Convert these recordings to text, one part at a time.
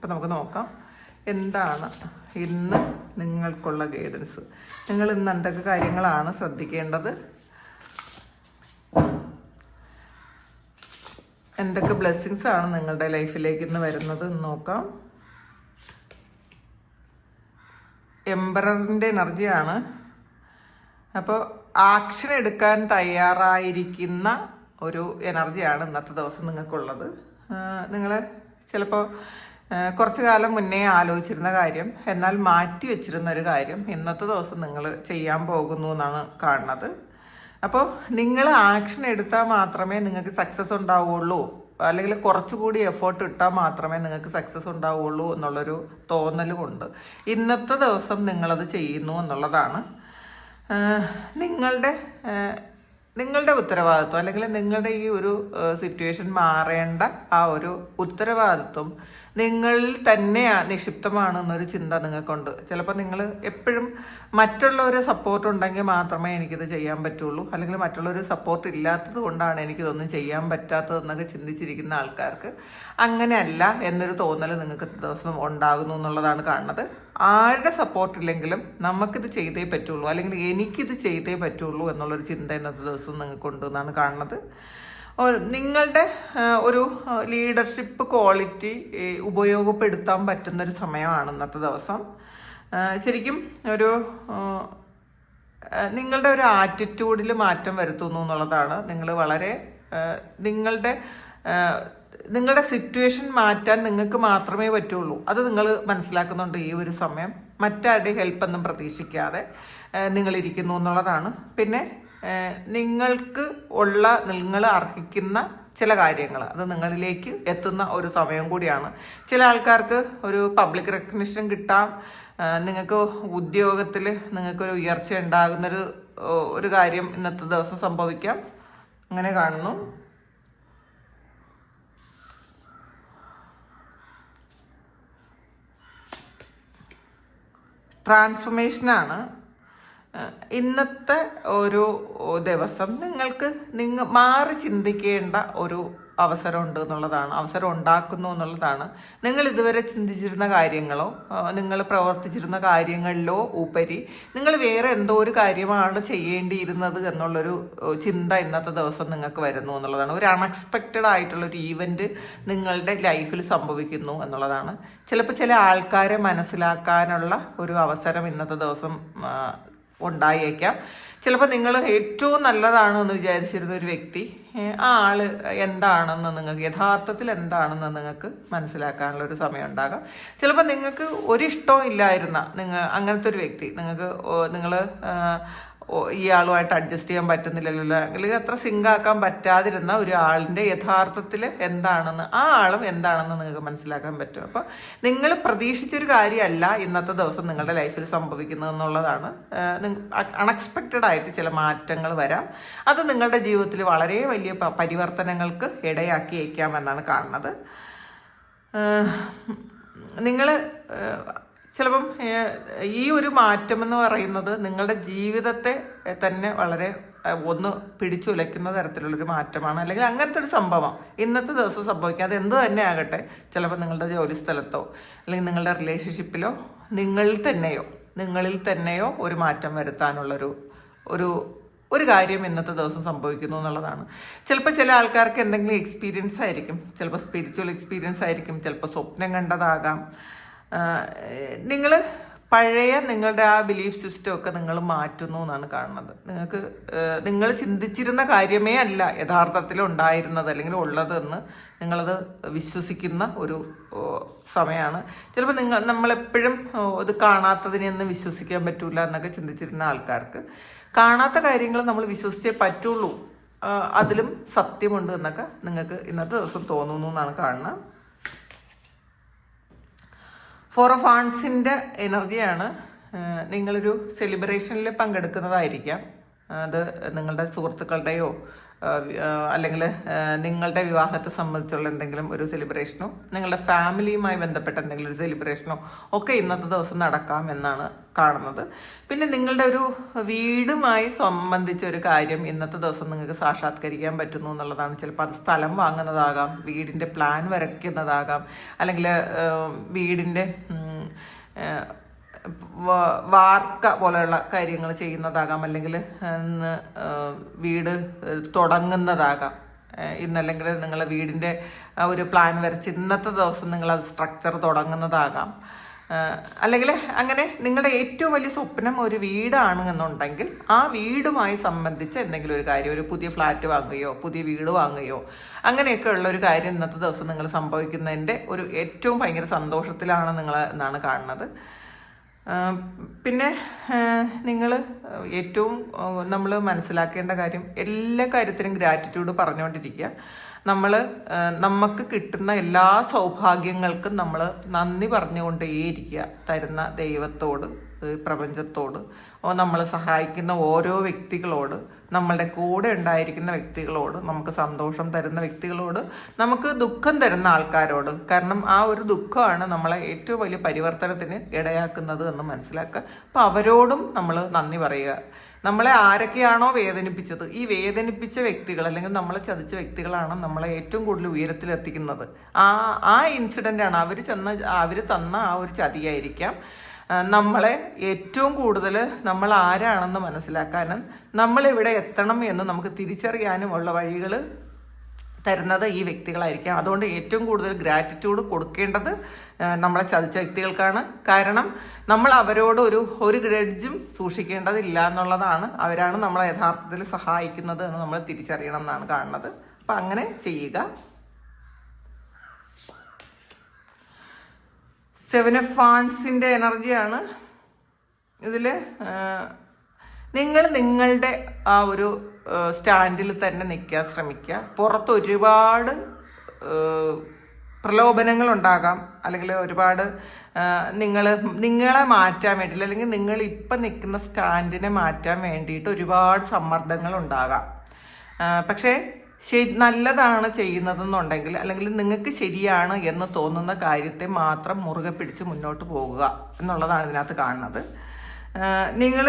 അപ്പോൾ നമുക്ക് നോക്കാം. എന്താണ് ഇന്ന് നിങ്ങൾക്കുള്ള ഗൈഡൻസ് നിങ്ങൾ ഇന്ന് എന്തൊക്കെ കാര്യങ്ങളാണ് ശ്രദ്ധിക്കേണ്ടത്? എന്തൊക്കെ ബ്ലെസ്സിങ്സ് ആണ് നിങ്ങളുടെ ലൈഫിലേക്ക് ഇന്ന് വരുന്നത് എന്ന് നോക്കാം. എംബററിന്റെ എനർജിയാണ് അപ്പോൾ ആക്ഷൻ എടുക്കാൻ തയ്യാറായിരിക്കുന്ന ഒരു എനർജിയാണ് ഇന്നത്തെ ദിവസം നിങ്ങൾക്കുള്ളത്. നിങ്ങൾ ചിലപ്പോൾ കുറച്ച് കാലം മുന്നേ ആലോചിച്ചിരുന്ന കാര്യം എന്നാൽ മാറ്റി വെച്ചിരുന്ന ഒരു കാര്യം ഇന്നത്തെ ദിവസം നിങ്ങൾ ചെയ്യാൻ പോകുന്നു എന്നാണ് കാണുന്നത്. അപ്പോൾ നിങ്ങൾ ആക്ഷൻ എടുത്താൽ മാത്രമേ നിങ്ങൾക്ക് സക്സസ് ഉണ്ടാവുകയുള്ളൂ അല്ലെങ്കിൽ കുറച്ചുകൂടി എഫേർട്ട് ഇട്ടാൽ മാത്രമേ നിങ്ങൾക്ക് സക്സസ് ഉണ്ടാവുകയുള്ളൂ എന്നുള്ളൊരു തോന്നലുമുണ്ട്. ഇന്നത്തെ ദിവസം നിങ്ങളത് ചെയ്യുന്നു എന്നുള്ളതാണ്. നിങ്ങളുടെ നിങ്ങളുടെ ഉത്തരവാദിത്വം അല്ലെങ്കിൽ നിങ്ങളുടെ ഈ ഒരു സിറ്റുവേഷൻ മാറേണ്ട ആ ഒരു ഉത്തരവാദിത്വം നിങ്ങളിൽ തന്നെ നിക്ഷിപ്തമാണെന്നൊരു ചിന്ത നിങ്ങൾക്കുണ്ട്. ചിലപ്പോൾ നിങ്ങൾ എപ്പോഴും മറ്റുള്ളവരെ സപ്പോർട്ട് ഉണ്ടെങ്കിൽ മാത്രമേ എനിക്കിത് ചെയ്യാൻ പറ്റുള്ളൂ. അല്ലെങ്കിൽ മറ്റുള്ളവർ സപ്പോർട്ട് ഇല്ലാത്തത് കൊണ്ടാണ് എനിക്കിതൊന്നും ചെയ്യാൻ പറ്റാത്തതെന്നൊക്കെ ചിന്തിച്ചിരിക്കുന്ന ആൾക്കാർക്ക് അങ്ങനെയല്ല എന്നൊരു തോന്നൽ നിങ്ങൾക്ക് ദിവസം ഉണ്ടാകുന്നു എന്നുള്ളതാണ് കാണുന്നത്. ആരുടെ സപ്പോർട്ട് ഇല്ലെങ്കിലും നമുക്കിത് ചെയ്തേ പറ്റുള്ളൂ. അല്ലെങ്കിൽ എനിക്കിത് ചെയ്തേ പറ്റുള്ളൂ എന്നുള്ളൊരു ചിന്ത ഇന്നത്തെ ദിവസം നിങ്ങൾക്ക് എന്നാണ് കാണുന്നത്. നിങ്ങളുടെ ഒരു ലീഡർഷിപ്പ് ക്വാളിറ്റി ഉപയോഗപ്പെടുത്താൻ പറ്റുന്നൊരു സമയമാണ് ഇന്നത്തെ ദിവസം. ശരിക്കും ഒരു നിങ്ങളുടെ ഒരു ആറ്റിറ്റ്യൂഡിൽ മാറ്റം വരുത്തുന്നു എന്നുള്ളതാണ്. നിങ്ങൾ വളരെ നിങ്ങളുടെ നിങ്ങളുടെ സിറ്റുവേഷൻ മാറ്റാൻ നിങ്ങൾക്ക് മാത്രമേ പറ്റുള്ളൂ. അത് നിങ്ങൾ മനസ്സിലാക്കുന്നുണ്ട് ഈ ഒരു സമയം. മറ്റാരുടെ ഹെൽപ്പൊന്നും പ്രതീക്ഷിക്കാതെ നിങ്ങളിരിക്കുന്നു എന്നുള്ളതാണ്. പിന്നെ നിങ്ങൾക്ക് ഉള്ള നിങ്ങൾ അർഹിക്കുന്ന ചില കാര്യങ്ങൾ അത് നിങ്ങളിലേക്ക് എത്തുന്ന ഒരു സമയം കൂടിയാണ്. ചില ആൾക്കാർക്ക് ഒരു പബ്ലിക് റെക്കഗ്നിഷൻ കിട്ടാം. നിങ്ങൾക്ക് ഉദ്യോഗത്തിൽ നിങ്ങൾക്കൊരു ഉയർച്ച ഉണ്ടാകുന്നൊരു ഒരു കാര്യം ഇന്നത്തെ ദിവസം സംഭവിക്കാം. അങ്ങനെ കാണുന്നു. ട്രാൻസ്ഫോർമേഷനാണ്. ഇന്നത്തെ ഒരു ദിവസം നിങ്ങൾക്ക് നിങ്ങൾ മാറി ചിന്തിക്കേണ്ട ഒരു അവസരം ഉണ്ട് എന്നുള്ളതാണ്. അവസരം ഉണ്ടാക്കുന്നു എന്നുള്ളതാണ് നിങ്ങൾ ഇതുവരെ ചിന്തിച്ചിരുന്ന കാര്യങ്ങളോ നിങ്ങൾ പ്രവർത്തിച്ചിരുന്ന കാര്യങ്ങളിലോ ഉപരി നിങ്ങൾ വേറെ എന്തോ ഒരു കാര്യമാണ് ചെയ്യേണ്ടിയിരുന്നത് എന്നുള്ളൊരു ചിന്ത ഇന്നത്തെ ദിവസം നിങ്ങൾക്ക് വരുന്നു എന്നുള്ളതാണ്. ഒരു അൺഎക്സ്പെക്റ്റഡ് ആയിട്ടുള്ള ഒരു ഈവന്റ് നിങ്ങളുടെ ലൈഫിൽ സംഭവിക്കുന്നു എന്നുള്ളതാണ്. ചിലപ്പോൾ ചില ആൾക്കാരെ മനസ്സിലാക്കാനുള്ള ഒരു അവസരം ഇന്നത്തെ ദിവസം ഉണ്ടായേക്കാം. ചിലപ്പോൾ നിങ്ങൾ ഏറ്റവും നല്ലതാണെന്ന് വിചാരിച്ചിരുന്ന ഒരു വ്യക്തി ആ ആൾ എന്താണെന്ന് നിങ്ങൾക്ക് യഥാർത്ഥത്തിൽ എന്താണെന്ന് നിങ്ങൾക്ക് മനസ്സിലാക്കാനുള്ള ഒരു സമയം ഉണ്ടാകാം. ചിലപ്പോൾ നിങ്ങൾക്ക് ഒരിഷ്ടവും ഇല്ലായിരുന്ന നിങ്ങൾ അങ്ങനത്തെ ഒരു വ്യക്തി നിങ്ങൾക്ക് നിങ്ങൾ ഈ ആളുമായിട്ട് അഡ്ജസ്റ്റ് ചെയ്യാൻ പറ്റുന്നില്ലല്ലോ അല്ലെങ്കിൽ അത്ര സിങ്ക് ആക്കാൻ പറ്റാതിരുന്ന ഒരു ആളിന്റെ യഥാർത്ഥത്തിൽ എന്താണെന്ന് ആ ആളും എന്താണെന്ന് നിങ്ങൾക്ക് മനസ്സിലാക്കാൻ പറ്റും. അപ്പോൾ നിങ്ങൾ പ്രതീക്ഷിച്ചൊരു കാര്യമല്ല ഇന്നത്തെ ദിവസം നിങ്ങളുടെ ലൈഫിൽ സംഭവിക്കുന്നത് എന്നുള്ളതാണ്. അൺഎക്സ്പെക്റ്റഡ് ആയിട്ട് ചില മാറ്റങ്ങൾ വരാം. അത് നിങ്ങളുടെ ജീവിതത്തിൽ വളരെ വലിയ പരിവർത്തനങ്ങൾക്ക് ഇടയാക്കിയേക്കാം എന്നാണ് കാണുന്നത്. നിങ്ങൾ ചിലപ്പം ഈ ഒരു മാറ്റം എന്ന് പറയുന്നത് നിങ്ങളുടെ ജീവിതത്തെ തന്നെ വളരെ ഒന്ന് പിടിച്ചുലയ്ക്കുന്ന തരത്തിലുള്ളൊരു മാറ്റമാണ്. അല്ലെങ്കിൽ അങ്ങനത്തെ ഒരു സംഭവം ഇന്നത്തെ ദിവസം സംഭവിക്കുക അത് എന്ത് തന്നെ ആകട്ടെ. ചിലപ്പോൾ നിങ്ങളുടെ ജോലി സ്ഥലത്തോ അല്ലെങ്കിൽ നിങ്ങളുടെ റിലേഷൻഷിപ്പിലോ നിങ്ങളിൽ തന്നെയോ നിങ്ങളിൽ തന്നെയോ ഒരു മാറ്റം വരുത്താനുള്ളൊരു ഒരു ഒരു കാര്യം ഇന്നത്തെ ദിവസം സംഭവിക്കുന്നു എന്നുള്ളതാണ്. ചിലപ്പോൾ ചില ആൾക്കാർക്ക് എന്തെങ്കിലും എക്സ്പീരിയൻസ് ആയിരിക്കും. ചിലപ്പോൾ സ്പിരിച്വൽ എക്സ്പീരിയൻസ് ആയിരിക്കും. ചിലപ്പോൾ സ്വപ്നം കണ്ടതാകാം. നിങ്ങൾ പഴയ നിങ്ങളുടെ ആ ബിലീഫ് സിസ്റ്റം ഒക്കെ നിങ്ങൾ മാറ്റുന്നു എന്നാണ് കാണുന്നത്. നിങ്ങൾക്ക് നിങ്ങൾ ചിന്തിച്ചിരുന്ന കാര്യമേ അല്ല യഥാർത്ഥത്തിൽ ഉണ്ടായിരുന്നത് അല്ലെങ്കിൽ ഉള്ളതെന്ന് നിങ്ങളത് വിശ്വസിക്കുന്ന ഒരു സമയമാണ് ചിലപ്പോൾ നിങ്ങൾ നമ്മളെപ്പോഴും ഇത് കാണാത്തതിനെയൊന്നും വിശ്വസിക്കാൻ പറ്റൂല എന്നൊക്കെ ചിന്തിച്ചിരുന്ന ആൾക്കാർക്ക് കാണാത്ത കാര്യങ്ങൾ നമ്മൾ വിശ്വസിച്ചേ പറ്റുള്ളൂ. അതിലും സത്യമുണ്ട് എന്നൊക്കെ നിങ്ങൾക്ക് ഇന്നത്തെ ദിവസം തോന്നുന്നു എന്നാണ് കാണുന്നത്. ഫോർ ഓഫ് ആൺസിന്റെ എനർജിയാണ് നിങ്ങളൊരു സെലിബ്രേഷനിൽ പങ്കെടുക്കുന്നതായിരിക്കാം. അത് നിങ്ങളുടെ സുഹൃത്തുക്കളുടെയോ അല്ലെങ്കിൽ നിങ്ങളുടെ വിവാഹത്തെ സംബന്ധിച്ചുള്ള എന്തെങ്കിലും ഒരു സെലിബ്രേഷനോ നിങ്ങളുടെ ഫാമിലിയുമായി ബന്ധപ്പെട്ട എന്തെങ്കിലും ഒരു സെലിബ്രേഷനോ ഒക്കെ ഇന്നത്തെ ദിവസം നടക്കാം എന്നാണ് കാണുന്നത്. പിന്നെ നിങ്ങളുടെ ഒരു വീടുമായി സംബന്ധിച്ച ഒരു കാര്യം ഇന്നത്തെ ദിവസം നിങ്ങൾക്ക് സാക്ഷാത്കരിക്കാൻ പറ്റുന്നു എന്നുള്ളതാണ്. ചിലപ്പോൾ അത് സ്ഥലം വാങ്ങുന്നതാകാം വീടിന്റെ പ്ലാൻ വരയ്ക്കുന്നതാകാം അല്ലെങ്കിൽ വീടിന്റെ വാർക്ക പോലെയുള്ള കാര്യങ്ങൾ ചെയ്യുന്നതാകാം. അല്ലെങ്കിൽ വീട് തുടങ്ങുന്നതാകാം. ഇന്നല്ലെങ്കിൽ നിങ്ങളെ വീടിന്റെ ഒരു പ്ലാൻ വരച്ച് ഇന്നത്തെ ദിവസം നിങ്ങൾ അത് സ്ട്രക്ചർ തുടങ്ങുന്നതാകാം. അല്ലെങ്കിൽ അങ്ങനെ നിങ്ങളുടെ ഏറ്റവും വലിയ സ്വപ്നം ഒരു വീടാണ് എന്നുണ്ടെങ്കിൽ ആ വീടുമായി സംബന്ധിച്ച് എന്തെങ്കിലും ഒരു കാര്യം ഒരു പുതിയ ഫ്ലാറ്റ് വാങ്ങുകയോ പുതിയ വീട് വാങ്ങുകയോ അങ്ങനെയൊക്കെ ഉള്ള ഒരു കാര്യം ഇന്നത്തെ ദിവസം നിങ്ങൾ സംഭവിക്കുന്നതിന്റെ ഒരു ഏറ്റവും ഭയങ്കര സന്തോഷത്തിലാണ് നിങ്ങൾ എന്നാണ് കാണുന്നത്. പിന്നെ നിങ്ങൾ ഏറ്റവും നമ്മൾ മനസ്സിലാക്കേണ്ട കാര്യം എല്ലാ കാര്യത്തിനും ഗ്രാറ്റിറ്റ്യൂഡ് പറഞ്ഞുകൊണ്ടിരിക്കുക നമ്മൾ നമുക്ക് കിട്ടുന്ന എല്ലാ സൗഭാഗ്യങ്ങൾക്കും നമ്മൾ നന്ദി പറഞ്ഞുകൊണ്ടേയിരിക്കുക തരുന്ന ദൈവത്തോട് പ്രപഞ്ചത്തോട്. നമ്മളെ സഹായിക്കുന്ന ഓരോ വ്യക്തികളോട്. നമ്മളുടെ കൂടെ ഉണ്ടായിരിക്കുന്ന വ്യക്തികളോട് നമുക്ക് സന്തോഷം തരുന്ന വ്യക്തികളോട് നമുക്ക് ദുഃഖം തരുന്ന ആൾക്കാരോട് കാരണം ആ ഒരു ദുഃഖമാണ് നമ്മളെ ഏറ്റവും വലിയ പരിവർത്തനത്തിന് ഇടയാക്കുന്നത് എന്ന് മനസ്സിലാക്കുക. അപ്പോൾ അവരോടും നമ്മൾ നന്ദി പറയുക. നമ്മളെ ആരൊക്കെയാണോ വേദനിപ്പിച്ചത് ഈ വേദനിപ്പിച്ച വ്യക്തികൾ അല്ലെങ്കിൽ നമ്മളെ ചതിച്ച വ്യക്തികളാണ് നമ്മളെ ഏറ്റവും കൂടുതൽ ഉയരത്തിലെത്തിക്കുന്നത്. ആ ആ ഇൻസിഡന്റ് ആണ്. അവർ ചെന്ന അവർ തന്ന ആ ഒരു ചതിയായിരിക്കാം. നമ്മളെ ഏറ്റവും കൂടുതൽ നമ്മൾ ആരാണെന്ന് മനസ്സിലാക്കാനും നമ്മൾ ഇവിടെ എത്തണം എന്ന് നമുക്ക് തിരിച്ചറിയാനും ഉള്ള വഴികൾ തരുന്നത് ഈ വ്യക്തികളായിരിക്കാം. അതുകൊണ്ട് ഏറ്റവും കൂടുതൽ ഗ്രാറ്റിറ്റ്യൂഡ് കൊടുക്കേണ്ടത് നമ്മളെ ചതിച്ച വ്യക്തികൾക്കാണ്. കാരണം നമ്മൾ അവരോട് ഒരു ഒരു ഗ്രഡ്ജും സൂക്ഷിക്കേണ്ടതില്ല എന്നുള്ളതാണ് അവരാണ് നമ്മളെ യഥാർത്ഥത്തിൽ സഹായിക്കുന്നത് എന്ന് നമ്മൾ തിരിച്ചറിയണം എന്നാണ് കാണുന്നത്. അപ്പം അങ്ങനെ ചെയ്യുക. സെവൻ എഫ് ഫാൻസിന്റെ എനർജിയാണ് ഇതിൽ നിങ്ങൾ നിങ്ങളുടെ ആ ഒരു സ്റ്റാൻഡിൽ തന്നെ നിൽക്കാൻ ശ്രമിക്കുക. പുറത്ത് ഒരുപാട് പ്രലോഭനങ്ങൾ ഉണ്ടാകാം. അല്ലെങ്കിൽ ഒരുപാട് നിങ്ങൾ നിങ്ങളെ മാറ്റാൻ വേണ്ടി അല്ലെങ്കിൽ നിങ്ങൾ ഇപ്പം നിൽക്കുന്ന സ്റ്റാൻഡിനെ മാറ്റാൻ വേണ്ടിയിട്ട് ഒരുപാട് സമ്മർദ്ദങ്ങൾ ഉണ്ടാകാം. പക്ഷേ ശരി നല്ലതാണ് ചെയ്യുന്നതെന്നുണ്ടെങ്കിൽ അല്ലെങ്കിൽ നിങ്ങൾക്ക് ശരിയാണ് എന്ന് തോന്നുന്ന കാര്യത്തെ മാത്രം മുറുകെ പിടിച്ച് മുന്നോട്ട് പോകുക എന്നുള്ളതാണ് ഇതിനകത്ത് കാണുന്നത്. നിങ്ങൾ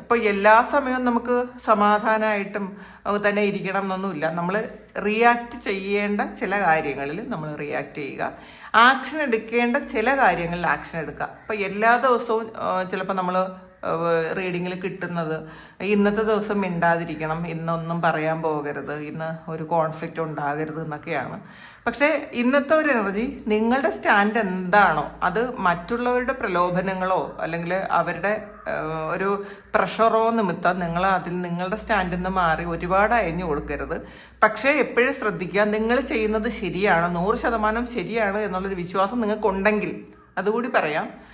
ഇപ്പോൾ എല്ലാ സമയവും നമുക്ക് സമാധാനമായിട്ടും തന്നെ ഇരിക്കണം എന്നൊന്നുമില്ല. നമ്മൾ റിയാക്ട് ചെയ്യേണ്ട ചില കാര്യങ്ങളിൽ നമ്മൾ റിയാക്ട് ചെയ്യുക. ആക്ഷൻ എടുക്കേണ്ട ചില കാര്യങ്ങളിൽ ആക്ഷൻ എടുക്കുക. ഇപ്പോൾ എല്ലാ ദിവസവും ചിലപ്പോൾ നമ്മൾ റീഡിങ്ങിൽ കിട്ടുന്നത്. ഇന്നത്തെ ദിവസം മിണ്ടാതിരിക്കണം. ഇന്നൊന്നും പറയാൻ പോകരുത്. ഇന്ന് ഒരു കോൺഫ്ലിക്റ്റ് ഉണ്ടാകരുത് എന്നൊക്കെയാണ്. പക്ഷേ ഇന്നത്തെ ഒരു എനർജി നിങ്ങളുടെ സ്റ്റാൻഡ് എന്താണോ അത് മറ്റുള്ളവരുടെ പ്രലോഭനങ്ങളോ അല്ലെങ്കിൽ അവരുടെ ഒരു പ്രഷറോ നിമിത്തം നിങ്ങൾ അതിൽ നിങ്ങളുടെ സ്റ്റാൻഡിൽ നിന്ന് മാറി ഒരുപാട് അയഞ്ഞു കൊടുക്കരുത്. പക്ഷേ എപ്പോഴും ശ്രദ്ധിക്കുക നിങ്ങൾ ചെയ്യുന്നത് ശരിയാണ് നൂറ് ശതമാനം ശരിയാണ് എന്നുള്ളൊരു വിശ്വാസം നിങ്ങൾക്കുണ്ടെങ്കിൽ അതുകൂടി പറയാം.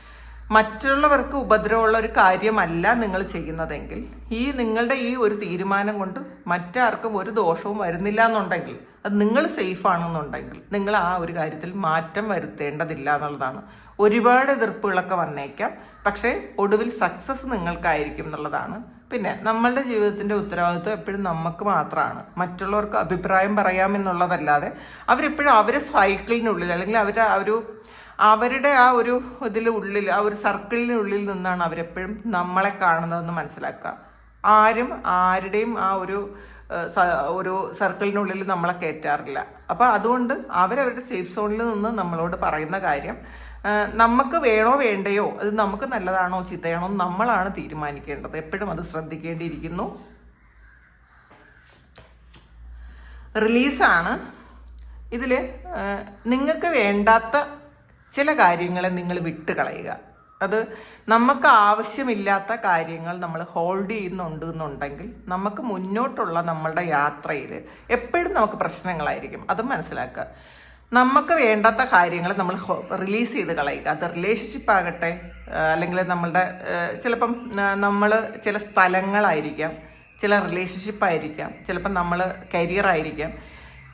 മറ്റുള്ളവർക്ക് ഉപദ്രവമുള്ള ഒരു കാര്യമല്ല നിങ്ങൾ ചെയ്യുന്നതെങ്കിൽ ഈ നിങ്ങളുടെ ഈ ഒരു തീരുമാനം കൊണ്ട് മറ്റാർക്കും ഒരു ദോഷവും വരുന്നില്ല എന്നുണ്ടെങ്കിൽ അത് നിങ്ങൾ സേഫ് ആണെന്നുണ്ടെങ്കിൽ നിങ്ങൾ ആ ഒരു കാര്യത്തിൽ മാറ്റം വരുത്തേണ്ടതില്ല എന്നുള്ളതാണ്. ഒരുപാട് എതിർപ്പുകളൊക്കെ വന്നേക്കാം. പക്ഷേ ഒടുവിൽ സക്സസ് നിങ്ങൾക്കായിരിക്കും എന്നുള്ളതാണ്. പിന്നെ നമ്മളുടെ ജീവിതത്തിന്റെ ഉത്തരവാദിത്വം എപ്പോഴും നമുക്ക് മാത്രമാണ്. മറ്റുള്ളവർക്ക് അഭിപ്രായം പറയാമെന്നുള്ളതല്ലാതെ അവരെപ്പോഴും അവരെ സൈക്കിളിനുള്ളിൽ അല്ലെങ്കിൽ അവരുടെ ആ ഒരു അവരുടെ ആ ഒരു ഇതിൽ ഉള്ളിൽ ആ ഒരു സർക്കിളിനുള്ളിൽ നിന്നാണ് അവരെപ്പോഴും നമ്മളെ കാണുന്നതെന്ന് മനസ്സിലാക്കുക. ആരും ആരുടെയും ആ ഒരു ഒരു സർക്കിളിനുള്ളിൽ നമ്മളെ കയറ്റാറില്ല. അപ്പോൾ അതുകൊണ്ട് അവരവരുടെ സേഫ് സോണിൽ നിന്ന് നമ്മളോട് പറയുന്ന കാര്യം നമുക്ക് വേണോ വേണ്ടയോ അത് നമുക്ക് നല്ലതാണോ ചീത്തയാണോ നമ്മളാണ് തീരുമാനിക്കേണ്ടത്. എപ്പോഴും അത് ശ്രദ്ധിക്കേണ്ടിയിരിക്കുന്നു. റിലീസാണ്. ഇതിൽ നിങ്ങൾക്ക് വേണ്ടാത്ത ചില കാര്യങ്ങളെ നിങ്ങൾ വിട്ട് കളയുക അത് നമുക്ക് ആവശ്യമില്ലാത്ത കാര്യങ്ങൾ നമ്മൾ ഹോൾഡ് ചെയ്യുന്നുണ്ട് എന്നുണ്ടെങ്കിൽ നമുക്ക് മുന്നോട്ടുള്ള നമ്മളുടെ യാത്രയിൽ എപ്പോഴും നമുക്ക് പ്രശ്നങ്ങളായിരിക്കും. അത് മനസ്സിലാക്കുക. നമുക്ക് വേണ്ടാത്ത കാര്യങ്ങൾ നമ്മൾ റിലീസ് ചെയ്ത് കളയുക. അത് റിലേഷൻഷിപ്പ് ആകട്ടെ അല്ലെങ്കിൽ നമ്മളുടെ ചിലപ്പം നമ്മൾ ചില സ്ഥലങ്ങളായിരിക്കാം ചില റിലേഷൻഷിപ്പ് ആയിരിക്കാം ചിലപ്പം നമ്മൾ കരിയർ ആയിരിക്കാം.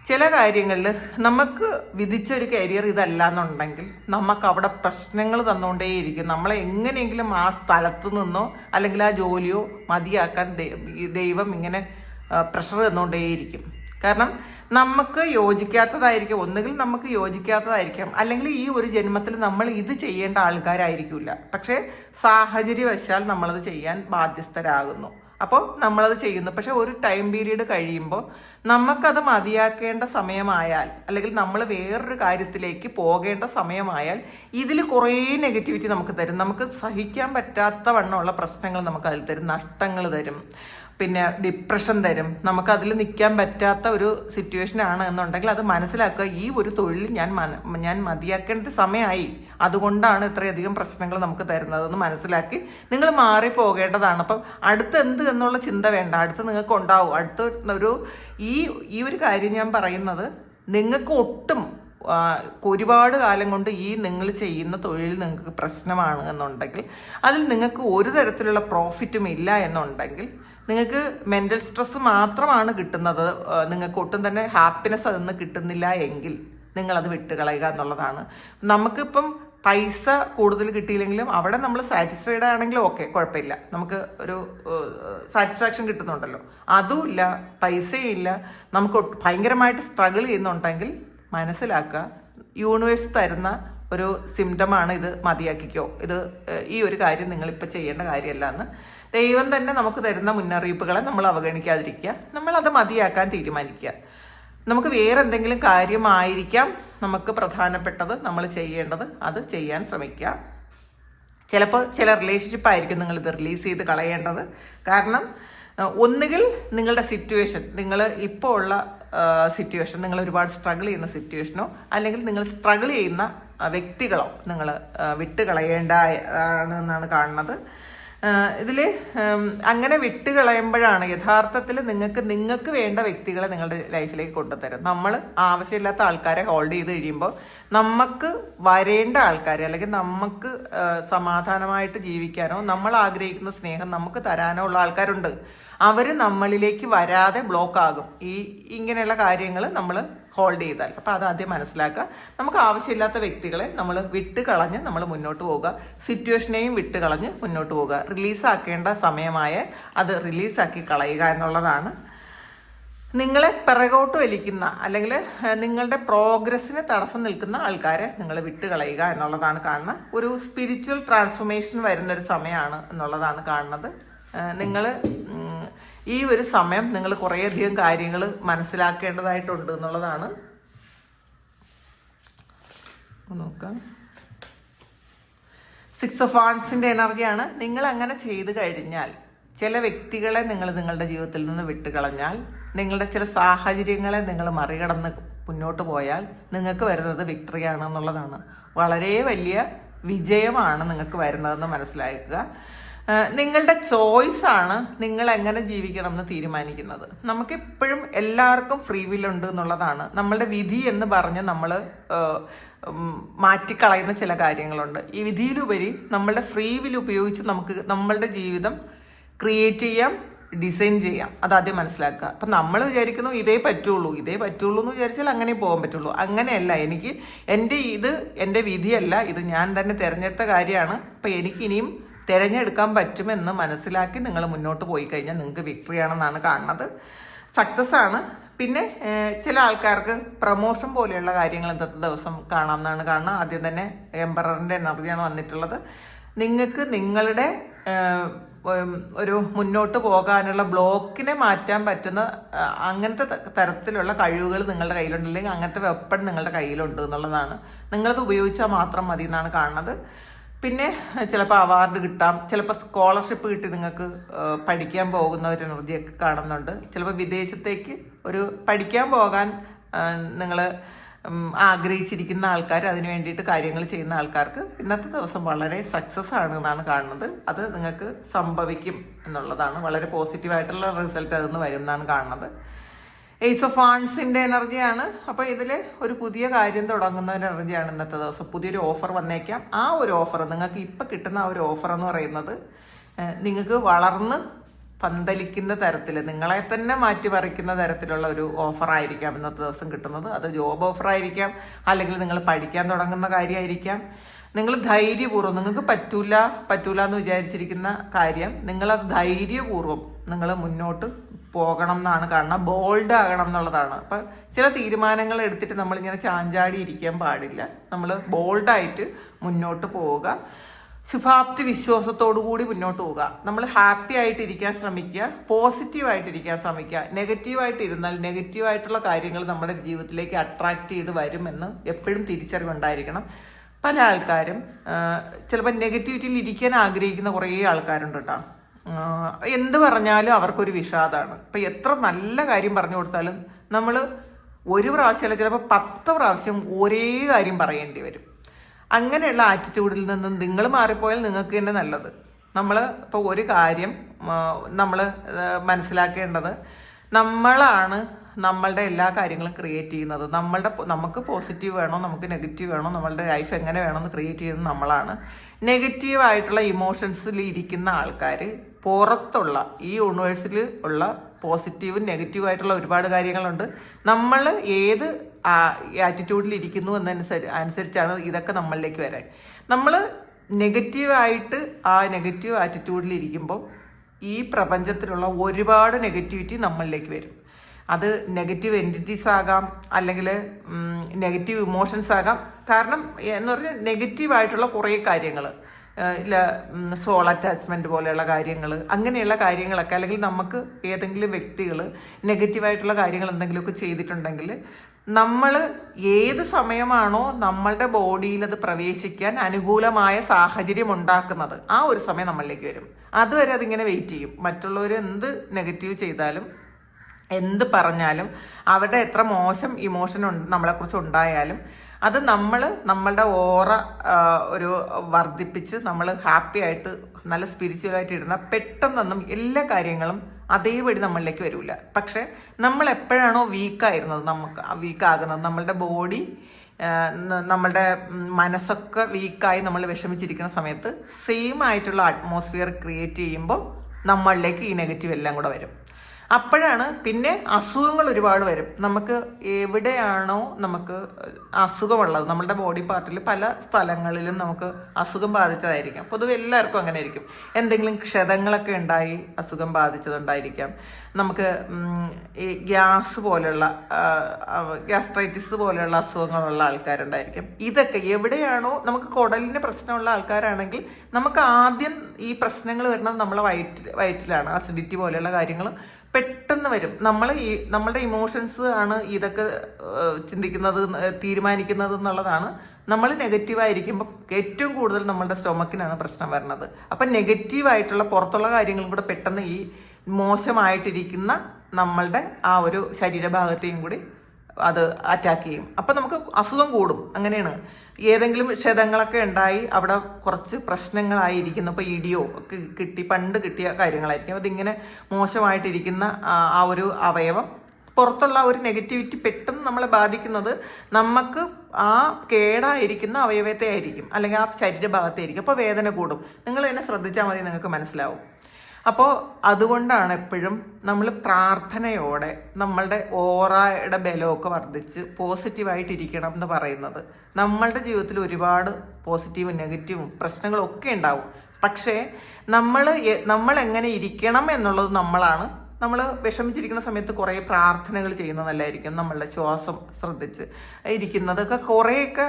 ചില കാര്യങ്ങളിൽ നമുക്ക് വിധിച്ചൊരു കരിയർ ഇതല്ല എന്നുണ്ടെങ്കിൽ നമുക്ക് അവിടെ പ്രശ്നങ്ങൾ തന്നുകൊണ്ടേയിരിക്കും. നമ്മളെ എങ്ങനെയെങ്കിലും ആ സ്ഥലത്ത് നിന്നോ അല്ലെങ്കിൽ ആ ജോലിയോ മതിയാക്കാൻ ദൈവം ഇങ്ങനെ പ്രഷർ തന്നുകൊണ്ടേയിരിക്കും. കാരണം നമുക്ക് യോജിക്കാത്തതായിരിക്കും. ഒന്നുകിൽ നമുക്ക് യോജിക്കാത്തതായിരിക്കാം. അല്ലെങ്കിൽ ഈ ഒരു ജന്മത്തിൽ നമ്മൾ ഇത് ചെയ്യേണ്ട ആൾക്കാരായിരിക്കില്ല. പക്ഷേ സാഹചര്യവശാൽ നമ്മളത് ചെയ്യാൻ ബാധ്യസ്ഥരാകുന്നു. അപ്പോൾ നമ്മളത് ചെയ്യുന്നു. പക്ഷെ ഒരു ടൈം പീരീഡ് കഴിയുമ്പോൾ നമുക്കത് മതിയാക്കേണ്ട സമയമായാൽ അല്ലെങ്കിൽ നമ്മൾ വേറൊരു കാര്യത്തിലേക്ക് പോകേണ്ട സമയമായാൽ ഇതിൽ കുറേ നെഗറ്റിവിറ്റി നമുക്ക് തരും. നമുക്ക് സഹിക്കാൻ പറ്റാത്ത വണ്ണമുള്ള പ്രശ്നങ്ങൾ നമുക്ക് അതിൽ തരും. നഷ്ടങ്ങൾ തരും. പിന്നെ ഡിപ്രഷൻ തരും. നമുക്ക് അതിൽ നിൽക്കാൻ പറ്റാത്ത ഒരു സിറ്റുവേഷൻ ആണ് എന്നുണ്ടെങ്കിൽ അത് മനസ്സിലാക്കുക. ഈ ഒരു തൊഴിൽ ഞാൻ ഞാൻ മതിയാക്കേണ്ട സമയമായി. അതുകൊണ്ടാണ് ഇത്രയധികം പ്രശ്നങ്ങൾ നമുക്ക് തരുന്നതെന്ന് മനസ്സിലാക്കി നിങ്ങൾ മാറി പോകേണ്ടതാണ്. അപ്പം അടുത്ത് എന്ത് എന്നുള്ള ചിന്ത വേണ്ട. അടുത്ത് നിങ്ങൾക്ക് ഉണ്ടാവും. അടുത്ത് ഒരു ഈ ഈ ഒരു കാര്യം ഞാൻ പറയുന്നത് നിങ്ങൾക്ക് ഒട്ടും ഒരുപാട് കാലം കൊണ്ട് ഈ നിങ്ങൾ ചെയ്യുന്ന തൊഴിൽ നിങ്ങൾക്ക് പ്രശ്നമാണ് എന്നുണ്ടെങ്കിൽ അതിൽ നിങ്ങൾക്ക് ഒരു തരത്തിലുള്ള പ്രോഫിറ്റും ഇല്ല എന്നുണ്ടെങ്കിൽ നിങ്ങൾക്ക് മെന്റൽ സ്ട്രെസ് മാത്രമാണ് കിട്ടുന്നത്. നിങ്ങൾക്ക് ഒട്ടും തന്നെ ഹാപ്പിനെസ് അതിൽ നിന്ന് കിട്ടുന്നില്ല എങ്കിൽ നിങ്ങളത് വിട്ടുകളയുക എന്നുള്ളതാണ്. നമുക്കിപ്പം പൈസ കൂടുതൽ കിട്ടിയില്ലെങ്കിലും അവിടെ നമ്മൾ സാറ്റിസ്ഫൈഡ് ആണെങ്കിലും ഓക്കെ കുഴപ്പമില്ല. നമുക്ക് ഒരു സാറ്റിസ്ഫാക്ഷൻ കിട്ടുന്നുണ്ടല്ലോ. അതുമില്ല പൈസയും ഇല്ല നമുക്ക് ഭയങ്കരമായിട്ട് സ്ട്രഗിൾ ചെയ്യുന്നുണ്ടെങ്കിൽ മനസ്സിലാക്കുക യൂണിവേഴ്സ് തരുന്ന ഒരു സിംറ്റമാണ് ഇത് മതിയാക്കിക്കോ. ഇത് ഈ ഒരു കാര്യം നിങ്ങളിപ്പോൾ ചെയ്യേണ്ട കാര്യമല്ല എന്ന് ദൈവം തന്നെ നമുക്ക് തരുന്ന മുന്നറിയിപ്പുകളെ നമ്മൾ അവഗണിക്കാതിരിക്കുക. നമ്മളത് മതിയാക്കാൻ തീരുമാനിക്കുക. നമുക്ക് വേറെ എന്തെങ്കിലും കാര്യമായിരിക്കാം നമുക്ക് പ്രധാനപ്പെട്ടത് നമ്മൾ ചെയ്യേണ്ടത് അത് ചെയ്യാൻ ശ്രമിക്കുക. ചിലപ്പോൾ ചില റിലേഷൻഷിപ്പ് ആയിരിക്കും നിങ്ങൾ ഇത് റിലീസ് ചെയ്ത് കളയേണ്ടത്. കാരണം ഒന്നുകിൽ നിങ്ങളുടെ സിറ്റുവേഷൻ നിങ്ങൾ ഇപ്പോൾ ഉള്ള സിറ്റുവേഷൻ നിങ്ങൾ ഒരുപാട് സ്ട്രഗിൾ ചെയ്യുന്ന സിറ്റുവേഷനോ അല്ലെങ്കിൽ നിങ്ങൾ സ്ട്രഗിൾ ചെയ്യുന്ന വ്യക്തികളോ നിങ്ങൾ വിട്ട് കളയേണ്ട എന്നാണ് കാണുന്നത്. ഇതിൽ അങ്ങനെ വിട്ട് കളയുമ്പോഴാണ് യഥാർത്ഥത്തിൽ നിങ്ങൾക്ക് നിങ്ങൾക്ക് വേണ്ട വ്യക്തികളെ നിങ്ങളുടെ ലൈഫിലേക്ക് കൊണ്ടുതരും നമ്മൾ ആവശ്യമില്ലാത്ത ആൾക്കാരെ ഹോൾഡ് ചെയ്ത് കഴിയുമ്പോൾ നമുക്ക് വരേണ്ട ആൾക്കാരെ അല്ലെങ്കിൽ നമുക്ക് സമാധാനമായിട്ട് ജീവിക്കാനോ നമ്മൾ ആഗ്രഹിക്കുന്ന സ്നേഹം നമുക്ക് തരാനോ ഉള്ള ആൾക്കാരുണ്ട്. അവർ നമ്മളിലേക്ക് വരാതെ ബ്ലോക്ക് ആകും. ഈ ഇങ്ങനെയുള്ള കാര്യങ്ങൾ നമ്മൾ ഹോൾഡ് ചെയ്താൽ. അപ്പോൾ അത് ആദ്യം മനസ്സിലാക്കുക. നമുക്ക് ആവശ്യമില്ലാത്ത വ്യക്തികളെ നമ്മൾ വിട്ട് കളഞ്ഞ് നമ്മൾ മുന്നോട്ട് പോവുക. സിറ്റുവേഷനെയും വിട്ട് കളഞ്ഞ് മുന്നോട്ട് പോവുക. റിലീസാക്കേണ്ട സമയമായ അത് റിലീസാക്കി കളയുക എന്നുള്ളതാണ്. നിങ്ങളെ പിറകോട്ട് വലിക്കുന്ന അല്ലെങ്കിൽ നിങ്ങളുടെ പ്രോഗ്രസ്സിന് തടസ്സം നിൽക്കുന്ന ആൾക്കാരെ നിങ്ങൾ വിട്ടുകളയുക എന്നുള്ളതാണ് കാണുന്നത്. ഒരു സ്പിരിച്വൽ ട്രാൻസ്ഫോർമേഷൻ വരുന്നൊരു സമയമാണ് എന്നുള്ളതാണ് കാണുന്നത്. നിങ്ങൾ ഈ ഒരു സമയം നിങ്ങൾ കുറേയധികം കാര്യങ്ങൾ മനസ്സിലാക്കേണ്ടതായിട്ടുണ്ട് എന്നുള്ളതാണ്. നോക്കാം. സിക്സ് ഓഫ് ആൺസിന്റെ എനർജിയാണ്. നിങ്ങൾ അങ്ങനെ ചെയ്തു കഴിഞ്ഞാൽ ചില വ്യക്തികളെ നിങ്ങൾ നിങ്ങളുടെ ജീവിതത്തിൽ നിന്ന് വിട്ടുകളഞ്ഞാൽ നിങ്ങളുടെ ചില സാഹചര്യങ്ങളെ നിങ്ങൾ മറികടന്ന് മുന്നോട്ട് പോയാൽ നിങ്ങൾക്ക് വരുന്നത് വിക്ടറിയാണ് എന്നുള്ളതാണ്. വളരെ വലിയ വിജയമാണ് നിങ്ങൾക്ക് വരുന്നതെന്ന് മനസ്സിലാക്കുക. നിങ്ങളുടെ ചോയ്സാണ് നിങ്ങൾ എങ്ങനെ ജീവിക്കണം എന്ന് തീരുമാനിക്കുന്നത്. നമുക്ക് എപ്പോഴും എല്ലാവർക്കും ഫ്രീ വിൽ ഉണ്ട് എന്നുള്ളതാണ്. നമ്മളുടെ വിധി എന്ന് പറഞ്ഞ് നമ്മൾ മാറ്റിക്കളയുന്ന ചില കാര്യങ്ങളുണ്ട്. ഈ വിധിയിലുപരി നമ്മളുടെ ഫ്രീ വിൽ ഉപയോഗിച്ച് നമുക്ക് നമ്മളുടെ ജീവിതം ക്രിയേറ്റ് ചെയ്യാം ഡിസൈൻ ചെയ്യാം. അതാദ്യം മനസ്സിലാക്കുക. അപ്പം നമ്മൾ വിചാരിക്കുന്നു ഇതേ പറ്റുള്ളൂ ഇതേ പറ്റുള്ളൂ എന്ന് വിചാരിച്ചാൽ അങ്ങനെ പോകാൻ പറ്റുള്ളൂ. അങ്ങനെയല്ല എനിക്ക് എന്റെ ഇത് എന്റെ വിധിയല്ല ഇത് ഞാൻ തന്നെ തിരഞ്ഞെടുത്ത കാര്യമാണ്. അപ്പം എനിക്ക് ഇനിയും തിരഞ്ഞെടുക്കാൻ പറ്റുമെന്ന് മനസ്സിലാക്കി നിങ്ങൾ മുന്നോട്ട് പോയി കഴിഞ്ഞാൽ നിങ്ങൾക്ക് വിക്ടറി ആണെന്നാണ് കാണുന്നത്. സക്സസ് ആണ്. പിന്നെ ചില ആൾക്കാർക്ക് പ്രമോഷൻ പോലെയുള്ള കാര്യങ്ങൾ ഇന്നത്തെ ദിവസം കാണാമെന്നാണ് കാണുന്നത്. ആദ്യം തന്നെ എംബററിന്റെ എനർജിയാണ് വന്നിട്ടുള്ളത്. നിങ്ങൾക്ക് നിങ്ങളുടെ ഒരു മുന്നോട്ട് പോകാനുള്ള ബ്ലോക്കിനെ മാറ്റാൻ പറ്റുന്ന അങ്ങനത്തെ തരത്തിലുള്ള കഴിവുകൾ നിങ്ങളുടെ കയ്യിലുണ്ട്. അല്ലെങ്കിൽ അങ്ങനത്തെ വെപ്പൺ നിങ്ങളുടെ കയ്യിലുണ്ട് എന്നുള്ളതാണ്. നിങ്ങളത് ഉപയോഗിച്ചാൽ മാത്രം മതി എന്നാണ് കാണുന്നത്. പിന്നെ ചിലപ്പോൾ അവാർഡ് കിട്ടാം. ചിലപ്പോൾ സ്കോളർഷിപ്പ് കിട്ടി നിങ്ങൾക്ക് പഠിക്കാൻ പോകുന്ന ഒരു എനർജിയൊക്കെ കാണുന്നുണ്ട്. ചിലപ്പോൾ വിദേശത്തേക്ക് ഒരു പഠിക്കാൻ പോകാൻ നിങ്ങൾ ആഗ്രഹിച്ചിരിക്കുന്ന ആൾക്കാർ അതിന് വേണ്ടിയിട്ട് കാര്യങ്ങൾ ചെയ്യുന്ന ആൾക്കാർക്ക് ഇന്നത്തെ ദിവസം വളരെ സക്സസ് ആണ് എന്നാണ് കാണുന്നത്. അത് നിങ്ങൾക്ക് സംഭവിക്കും എന്നുള്ളതാണ്. വളരെ പോസിറ്റീവായിട്ടുള്ള റിസൾട്ട് അതെന്ന് വരും എന്നാണ് കാണുന്നത്. എയ്സ് ഓഫ് ആൺസിന്റെ എനർജിയാണ് അപ്പോൾ ഇതിൽ ഒരു പുതിയ കാര്യം തുടങ്ങുന്ന ഒരു എനർജിയാണ് ഇന്നത്തെ ദിവസം. പുതിയൊരു ഓഫർ വന്നേക്കാം. ആ ഒരു ഓഫർ നിങ്ങൾക്ക് ഇപ്പം കിട്ടുന്ന ആ ഒരു ഓഫർ എന്ന് പറയുന്നത് നിങ്ങൾക്ക് വളർന്ന് പന്തലിക്കുന്ന തരത്തിൽ നിങ്ങളെ തന്നെ മാറ്റിമറിക്കുന്ന തരത്തിലുള്ള ഒരു ഓഫർ ആയിരിക്കാം ഇന്നത്തെ ദിവസം കിട്ടുന്നത്. അത് ജോബ് ഓഫർ ആയിരിക്കാം അല്ലെങ്കിൽ നിങ്ങൾ പഠിക്കാൻ തുടങ്ങുന്ന കാര്യമായിരിക്കാം. നിങ്ങൾ ധൈര്യപൂർവം നിങ്ങൾക്ക് പറ്റൂല പറ്റൂല എന്ന് വിചാരിച്ചിരിക്കുന്ന കാര്യം നിങ്ങളത് ധൈര്യപൂർവം നിങ്ങൾ മുന്നോട്ട് പോകണം എന്നാണ് കാണുന്നത് ബോൾഡ് ആകണം എന്നുള്ളതാണ്. അപ്പം ചില തീരുമാനങ്ങൾ എടുത്തിട്ട് നമ്മളിങ്ങനെ ചാഞ്ചാടി ഇരിക്കാൻ പാടില്ല. നമ്മൾ ബോൾഡായിട്ട് മുന്നോട്ട് പോവുക. ശുഭാപ്തി വിശ്വാസത്തോടു കൂടി മുന്നോട്ട് പോവുക. നമ്മൾ ഹാപ്പി ആയിട്ട് ഇരിക്കാൻ ശ്രമിക്കുക. പോസിറ്റീവ് ആയിട്ട് ഇരിക്കാൻ ശ്രമിക്കുക. നെഗറ്റീവായിട്ട് ഇരുന്നാൽ നെഗറ്റീവായിട്ടുള്ള കാര്യങ്ങൾ നമ്മുടെ ജീവിതത്തിലേക്ക് അട്രാക്റ്റ് ചെയ്ത് വരുമെന്ന് എപ്പോഴും തിരിച്ചറിവുണ്ടായിരിക്കണം. പല ആൾക്കാരും ചിലപ്പോൾ നെഗറ്റിവിറ്റിയിൽ ഇരിക്കാൻ ആഗ്രഹിക്കുന്ന കുറേ ആൾക്കാരുണ്ട് കേട്ടോ. എന്ത് പറഞ്ഞാലും അവർക്കൊരു വിഷാദമാണ് ഇപ്പം എത്ര നല്ല കാര്യം പറഞ്ഞു കൊടുത്താലും നമ്മൾ ഒരു പ്രാവശ്യമല്ല ചിലപ്പോൾ പത്ത് പ്രാവശ്യം ഒരേ കാര്യം പറയേണ്ടി വരും. അങ്ങനെയുള്ള ആറ്റിറ്റ്യൂഡിൽ നിന്നും നിങ്ങൾ മാറിപ്പോയാൽ നിങ്ങൾക്ക് തന്നെ നല്ലത്. നമ്മൾ ഇപ്പോൾ ഒരു കാര്യം നമ്മൾ മനസ്സിലാക്കേണ്ടത് നമ്മളാണ് നമ്മളുടെ എല്ലാ കാര്യങ്ങളും ക്രിയേറ്റ് ചെയ്യുന്നത്. നമ്മളുടെ നമുക്ക് പോസിറ്റീവ് വേണോ നമുക്ക് നെഗറ്റീവ് വേണോ നമ്മളുടെ ലൈഫ് എങ്ങനെ വേണമെന്ന് ക്രിയേറ്റ് ചെയ്യുന്നത് നമ്മളാണ്. നെഗറ്റീവ് ആയിട്ടുള്ള ഇമോഷൻസിൽ ഇരിക്കുന്ന ആൾക്കാർ പുറത്തുള്ള ഈ യൂണിവേഴ്സിൽ ഉള്ള പോസിറ്റീവും നെഗറ്റീവും ആയിട്ടുള്ള ഒരുപാട് കാര്യങ്ങളുണ്ട്. നമ്മൾ ഏത് ആറ്റിറ്റ്യൂഡിൽ ഇരിക്കുന്നു എന്നനുസരി അനുസരിച്ചാണ് ഇതൊക്കെ നമ്മളിലേക്ക് വരാൻ. നമ്മൾ നെഗറ്റീവായിട്ട് ആ നെഗറ്റീവ് ആറ്റിറ്റ്യൂഡിൽ ഇരിക്കുമ്പോൾ ഈ പ്രപഞ്ചത്തിലുള്ള ഒരുപാട് നെഗറ്റിവിറ്റി നമ്മളിലേക്ക് വരും. അത് നെഗറ്റീവ് എന്റിറ്റീസ് ആകാം അല്ലെങ്കിൽ നെഗറ്റീവ് ഇമോഷൻസ് ആകാം. കാരണം എന്ന് പറഞ്ഞാൽ നെഗറ്റീവായിട്ടുള്ള കുറേ കാര്യങ്ങൾ ഇല്ല സോൾ അറ്റാച്ച്മെന്റ് പോലെയുള്ള കാര്യങ്ങൾ അങ്ങനെയുള്ള കാര്യങ്ങളൊക്കെ അല്ലെങ്കിൽ നമുക്ക് ഏതെങ്കിലും വ്യക്തികൾ നെഗറ്റീവായിട്ടുള്ള കാര്യങ്ങൾ എന്തെങ്കിലുമൊക്കെ ചെയ്തിട്ടുണ്ടെങ്കിൽ നമ്മൾ ഏത് സമയമാണോ നമ്മളുടെ ബോഡിയിൽ അത് പ്രവേശിക്കാൻ അനുകൂലമായ സാഹചര്യം ഉണ്ടാക്കുന്നത് ആ ഒരു സമയം നമ്മളിലേക്ക് വരും. അതുവരെ അതിങ്ങനെ വെയിറ്റ് ചെയ്യും. മറ്റുള്ളവർ എന്ത് നെഗറ്റീവ് ചെയ്താലും എന്ത് പറഞ്ഞാലും അവരുടെ എത്ര മോശം ഇമോഷൻ ഉണ്ട് നമ്മളെക്കുറിച്ച് ഉണ്ടായാലും അത് നമ്മൾ നമ്മളുടെ ഓറ ഒരു വർദ്ധിപ്പിച്ച് നമ്മൾ ഹാപ്പി ആയിട്ട് നല്ല സ്പിരിച്വലായിട്ട് ഇരുന്ന പെട്ടെന്നൊന്നും എല്ലാ കാര്യങ്ങളും അതേപടി നമ്മളിലേക്ക് വരില്ല പക്ഷെ നമ്മൾ എപ്പോഴാണോ വീക്കായിരുന്നത് നമുക്ക് വീക്കാകുന്നത് നമ്മളുടെ ബോഡി നമ്മളുടെ മനസ്സൊക്കെ വീക്കായി നമ്മൾ വിഷമിച്ചിരിക്കുന്ന സമയത്ത് സെയിം ആയിട്ടുള്ള അറ്റ്മോസ്ഫിയർ ക്രിയേറ്റ് ചെയ്യുമ്പോൾ നമ്മളിലേക്ക് ഈ നെഗറ്റീവ് എല്ലാം കൂടെ വരും. അപ്പോഴാണ് പിന്നെ അസുഖങ്ങൾ ഒരുപാട് വരും. നമുക്ക് എവിടെയാണോ നമുക്ക് അസുഖമുള്ളത് നമ്മുടെ ബോഡി പാർട്ടിൽ പല സ്ഥലങ്ങളിലും നമുക്ക് അസുഖം ബാധിച്ചതായിരിക്കാം. പൊതുവെ എല്ലാവർക്കും അങ്ങനെ ആയിരിക്കും എന്തെങ്കിലും ക്ഷതങ്ങളൊക്കെ ഉണ്ടായി അസുഖം ബാധിച്ചതുണ്ടായിരിക്കാം. നമുക്ക് ഈ ഗ്യാസ് പോലെയുള്ള ഗ്യാസ്ട്രൈറ്റിസ് പോലെയുള്ള അസുഖങ്ങളുള്ള ആൾക്കാരുണ്ടായിരിക്കും. ഇതൊക്കെ എവിടെയാണോ നമുക്ക് കുടലിന് പ്രശ്നമുള്ള ആൾക്കാരാണെങ്കിൽ നമുക്ക് ആദ്യം ഈ പ്രശ്നങ്ങൾ വരുന്നത് നമ്മളെ വയറ്റിൽ വയറ്റിലാണ്. അസിഡിറ്റി പോലെയുള്ള കാര്യങ്ങൾ പെട്ടെന്ന് വരും. നമ്മൾ ഈ നമ്മളുടെ ഇമോഷൻസ് ആണ് ഇതൊക്കെ ചിന്തിക്കുന്നത് തീരുമാനിക്കുന്നത് എന്നുള്ളതാണ്. നമ്മൾ നെഗറ്റീവായിരിക്കുമ്പോൾ ഏറ്റവും കൂടുതൽ നമ്മളുടെ സ്റ്റൊമക്കിനാണ് പ്രശ്നം വരുന്നത്. അപ്പം നെഗറ്റീവായിട്ടുള്ള പുറത്തുള്ള കാര്യങ്ങളും കൂടെ പെട്ടെന്ന് ഈ മോശമായിട്ടിരിക്കുന്ന നമ്മളുടെ ആ ഒരു ശരീരഭാഗത്തെയും കൂടി അത് അറ്റാക്ക് ചെയ്യും. അപ്പം നമുക്ക് അസുഖം കൂടും. അങ്ങനെയാണ്. ഏതെങ്കിലും ക്ഷതങ്ങളൊക്കെ ഉണ്ടായി അവിടെ കുറച്ച് പ്രശ്നങ്ങളായിരിക്കുന്നു. ഇപ്പോൾ ഇടിയോ ഒക്കെ കിട്ടി പണ്ട് കിട്ടിയ കാര്യങ്ങളായിരിക്കും. അതിങ്ങനെ മോശമായിട്ടിരിക്കുന്ന ആ ഒരു അവയവം പുറത്തുള്ള ഒരു നെഗറ്റിവിറ്റി പെട്ടെന്ന് നമ്മളെ ബാധിക്കുന്നത് നമുക്ക് ആ കേടായിരിക്കുന്ന അവയവത്തെ ആയിരിക്കും. അല്ലെങ്കിൽ ആ ശരീരഭാഗത്തെ ആയിരിക്കും. അപ്പോൾ വേദന കൂടും. നിങ്ങൾ തന്നെ ശ്രദ്ധിച്ചാൽ മതി നിങ്ങൾക്ക് മനസ്സിലാവും. അപ്പോൾ അതുകൊണ്ടാണ് എപ്പോഴും നമ്മൾ പ്രാർത്ഥനയോടെ നമ്മളുടെ ഓറയുടെ ബലമൊക്കെ വർദ്ധിച്ച് പോസിറ്റീവായിട്ടിരിക്കണം എന്ന് പറയുന്നത്. നമ്മളുടെ ജീവിതത്തിൽ ഒരുപാട് പോസിറ്റീവും നെഗറ്റീവും പ്രശ്നങ്ങളൊക്കെ ഉണ്ടാവും. പക്ഷേ നമ്മൾ നമ്മൾ എങ്ങനെ ഇരിക്കണം എന്നുള്ളത് നമ്മളാണ് നമ്മൾ വിഷമിച്ചിരിക്കുന്ന സമയത്ത് കുറേ പ്രാർത്ഥനകൾ ചെയ്യുന്നത് നല്ലതായിരിക്കും നമ്മളുടെ ശ്വാസം ശ്രദ്ധിച്ച്. ഇരിക്കുന്നതൊക്കെ കുറേയൊക്കെ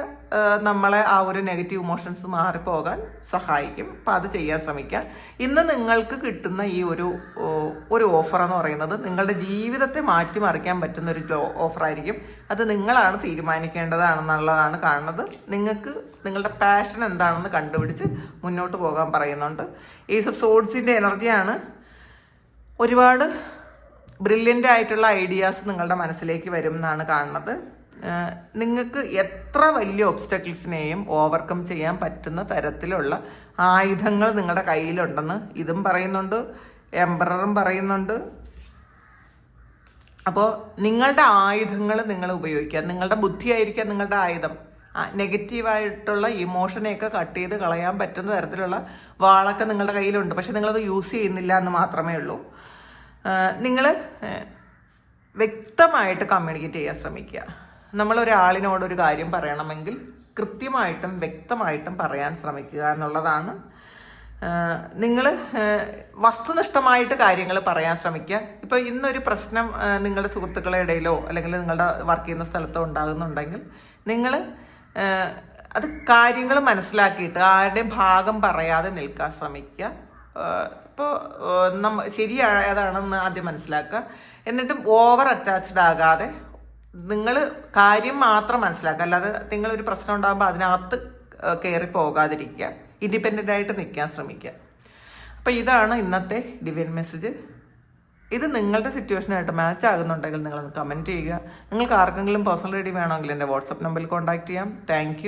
നമ്മളെ ആ ഒരു നെഗറ്റീവ് ഇമോഷൻസ് മാറിപ്പോകാൻ സഹായിക്കും. അപ്പം അത് ചെയ്യാൻ ശ്രമിക്കുക ഇന്ന് നിങ്ങൾക്ക് കിട്ടുന്ന ഈ ഒരു ഒരു ഓഫർ എന്ന് പറയുന്നത് നിങ്ങളുടെ ജീവിതത്തെ മാറ്റിമറിക്കാൻ പറ്റുന്ന ഒരു ഓഫറായിരിക്കും അത് നിങ്ങളാണ് തീരുമാനിക്കേണ്ടതാണെന്നുള്ളതാണ് കാണുന്നത്. നിങ്ങൾക്ക് നിങ്ങളുടെ പാഷൻ എന്താണെന്ന് കണ്ടുപിടിച്ച് മുന്നോട്ട് പോകാൻ പറയുന്നുണ്ട്. ഈസ് ഓഫ് സോഡ്സിന്റെ എനർജിയാണ് ഒരുപാട് ബ്രില്യന്റ് ആയിട്ടുള്ള ഐഡിയാസ് നിങ്ങളുടെ മനസ്സിലേക്ക് വരും എന്നാണ് കാണുന്നത്. നിങ്ങൾക്ക് എത്ര വലിയ ഒബ്സ്റ്റക്കിൾസിനെയും ഓവർകം ചെയ്യാൻ പറ്റുന്ന തരത്തിലുള്ള ആയുധങ്ങൾ നിങ്ങളുടെ കയ്യിലുണ്ടെന്ന് ഇതും പറയുന്നുണ്ട് എംബററും പറയുന്നുണ്ട്. അപ്പോൾ നിങ്ങളുടെ ആയുധങ്ങൾ നിങ്ങൾ ഉപയോഗിക്കുക. നിങ്ങളുടെ ബുദ്ധിയായിരിക്കാം നിങ്ങളുടെ ആയുധം. നെഗറ്റീവായിട്ടുള്ള ഇമോഷനെയൊക്കെ കട്ട് ചെയ്ത് കളയാൻ പറ്റുന്ന തരത്തിലുള്ള വാളൊക്കെ നിങ്ങളുടെ കയ്യിലുണ്ട്. പക്ഷെ നിങ്ങളത് യൂസ് ചെയ്യുന്നില്ല എന്ന് മാത്രമേ ഉള്ളൂ. നിങ്ങൾ വ്യക്തമായിട്ട് കമ്മ്യൂണിക്കേറ്റ് ചെയ്യാൻ ശ്രമിക്കുക. നമ്മളൊരാളിനോടൊരു കാര്യം പറയണമെങ്കിൽ കൃത്യമായിട്ടും വ്യക്തമായിട്ടും പറയാൻ ശ്രമിക്കുക എന്നുള്ളതാണ്. നിങ്ങൾ വസ്തുനിഷ്ഠമായിട്ട് കാര്യങ്ങൾ പറയാൻ ശ്രമിക്കുക. ഇപ്പോൾ ഇന്നൊരു പ്രശ്നം നിങ്ങളുടെ സുഹൃത്തുക്കളുടെ ഇടയിലോ അല്ലെങ്കിൽ നിങ്ങളുടെ വർക്ക് ചെയ്യുന്ന സ്ഥലത്തോ ഉണ്ടാകുന്നുണ്ടെങ്കിൽ നിങ്ങൾ അത് കാര്യങ്ങൾ മനസ്സിലാക്കിയിട്ട് ആരുടെയും ഭാഗം പറയാതെ നിൽക്കാൻ ശ്രമിക്കുക. ഇപ്പോൾ നമ്മ ശരിയായതാണെന്ന് ആദ്യം മനസ്സിലാക്കുക. എന്നിട്ടും ഓവർ അറ്റാച്ച്ഡ് ആകാതെ നിങ്ങൾ കാര്യം മാത്രം മനസ്സിലാക്കുക. അല്ലാതെ നിങ്ങളൊരു പ്രശ്നം ഉണ്ടാകുമ്പോൾ അതിനകത്ത് കയറി പോകാതിരിക്കുക. ഇൻഡിപെൻഡന്റ് ആയിട്ട് നിൽക്കാൻ ശ്രമിക്കുക. അപ്പോൾ ഇതാണ് ഇന്നത്തെ ഡിവൈൻ മെസ്സേജ് ഇത് നിങ്ങളുടെ സിറ്റുവേഷനായിട്ട് മാച്ച് ആകുന്നുണ്ടെങ്കിൽ നിങ്ങളൊന്ന് കമന്റ് ചെയ്യുക. നിങ്ങൾക്ക് ആർക്കെങ്കിലും പേഴ്സണൽ റെഡി വേണമെങ്കിൽ എന്റെ വാട്സപ്പ് നമ്പറിൽ കോൺടാക്ട് ചെയ്യാം. താങ്ക്